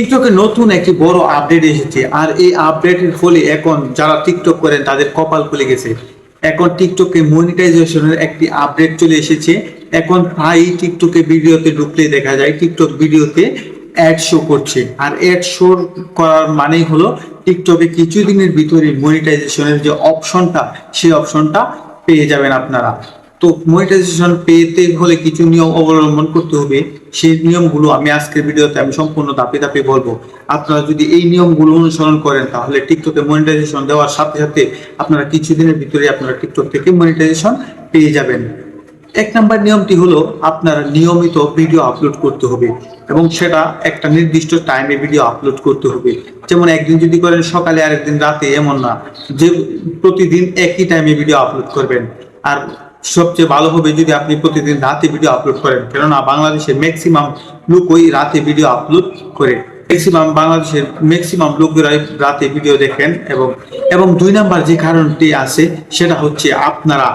টিকটকে নতুন একটি বড় আপডেট এসেছে, আর এই আপডেটের ফলে এখন যারা টিকটক করেন, তাদের কপাল খুলে গেছে। এখন টিকটকে মনিটাইজেশনের একটি আপডেট চলে এসেছে। এখন প্রায় টিকটকে ভিডিওতে ঢুকলেই দেখা যায়, টিকটক ভিডিওতে অ্যাড শো করছে। আর অ্যাড শো করার মানেই হলো, টিকটকে কিছুদিনের ভিতরে মনিটাইজেশনের যে অপশনটা সেই অপশনটা পেয়ে যাবেন আপনারা। তো মনিটাইজেশন পেতে হলে কিছু নিয়ম অবলম্বন করতে হবে। সেই নিয়মগুলো আমি আজকের ভিডিওতে আমি সম্পূর্ণ দাপে দাপে বলব। আপনারা যদি এই নিয়মগুলো অনুসরণ করেন, তাহলে টিকটকে মনিটাইজেশন দেওয়ার সাথে সাথে আপনারা কিছুদিনের ভিতরে আপনারা টিকটক থেকে মনিটাইজেশন পেয়ে যাবেন। এক নাম্বার নিয়মটি হলো আপনারা নিয়মিত ভিডিও আপলোড করতে হবে এবং সেটা একটা নির্দিষ্ট টাইমে ভিডিও আপলোড করতে হবে। যেমন একদিন যদি করেন, সকালে আরেকদিন রাতে, এমন না। যে প্রতিদিন একই টাইমে ভিডিও আপলোড করবেন। আর সবচেয়ে ভালো হবে যদি আপনি প্রতিদিন রাতে ভিডিও আপলোড করেন। কেননা বাংলাদেশের ম্যাক্সিমাম লোক ওই রাতে ভিডিও আপলোড করে। ম্যাক্সিমাম বাংলাদেশের ম্যাক্সিমাম লোকেরাই রাতে ভিডিও দেখেন এবং এবং দুই নাম্বার যে কারণটি আছে, সেটা হচ্ছে আপনারা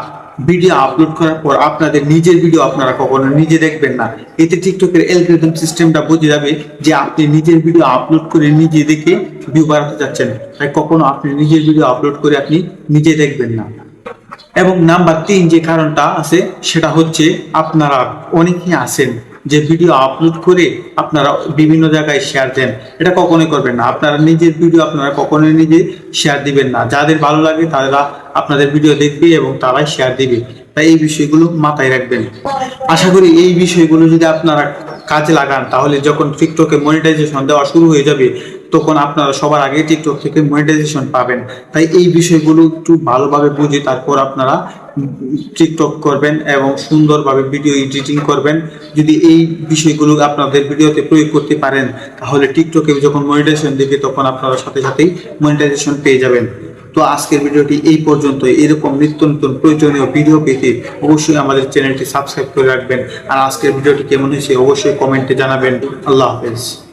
ভিডিও আপলোড করার পর আপনাদের নিজের ভিডিও আপনারা কখনো নিজে দেখবেন না। এতে টিকটকের অ্যালগরিদম সিস্টেমটা বুঝে যাবে যে আপনি নিজের ভিডিও আপলোড করে নিজে দেখে ভিউ বাড়াতে যাচ্ছেন। তাই কখনো আপনি নিজের ভিডিও আপলোড করে আপনি নিজে দেখবেন না। এবং নাম্বার তিন যে কারণটা আছে, সেটা হচ্ছে আপনারা অনেকেই আছেন যে ভিডিও আপলোড করে আপনারা বিভিন্ন জায়গায় শেয়ার দেন। এটা কখনোই করবেন না। আপনারা নিজের ভিডিও আপনারা কখনোই নিজে শেয়ার দিবেন না। যাদের ভালো লাগে তারা আপনাদের ভিডিও দেখবে এবং তারাই শেয়ার দিবে। তাই এই বিষয়গুলো মাথায় রাখবেন। আশা করি এই বিষয়গুলো যদি আপনারা কাজে লাগান, তাহলে যখন টিকটকে মনিটাইজেশন দেওয়া শুরু হয়ে যাবে তখন আপনারা সবার আগে টিকটক থেকে মনিটাইজেশন পাবেন। তাই এই বিষয়গুলো একটু ভালোভাবে বুঝে তারপর আপনারা টিকটক করবেন এবং সুন্দরভাবে ভিডিও এডিটিং করবেন। যদি এই বিষয়গুলো আপনাদের ভিডিওতে প্রয়োগ করতে পারেন, তাহলে টিকটকে যখন মনিটাইজেশন দেবে, তখন আপনারা সাথে সাথেই মনিটাইজেশন পেয়ে যাবেন। তো আজকের ভিডিওটি এই পর্যন্ত এরকম নিত্য নতুন প্রয়োজনীয় ভিডিও পেতে অবশ্যই আমাদের চ্যানেলটি সাবস্ক্রাইব করে রাখবেন। আর আজকের ভিডিওটি কেমন হয়েছে, অবশ্যই কমেন্টে জানাবেন। আল্লাহ হাফেজ।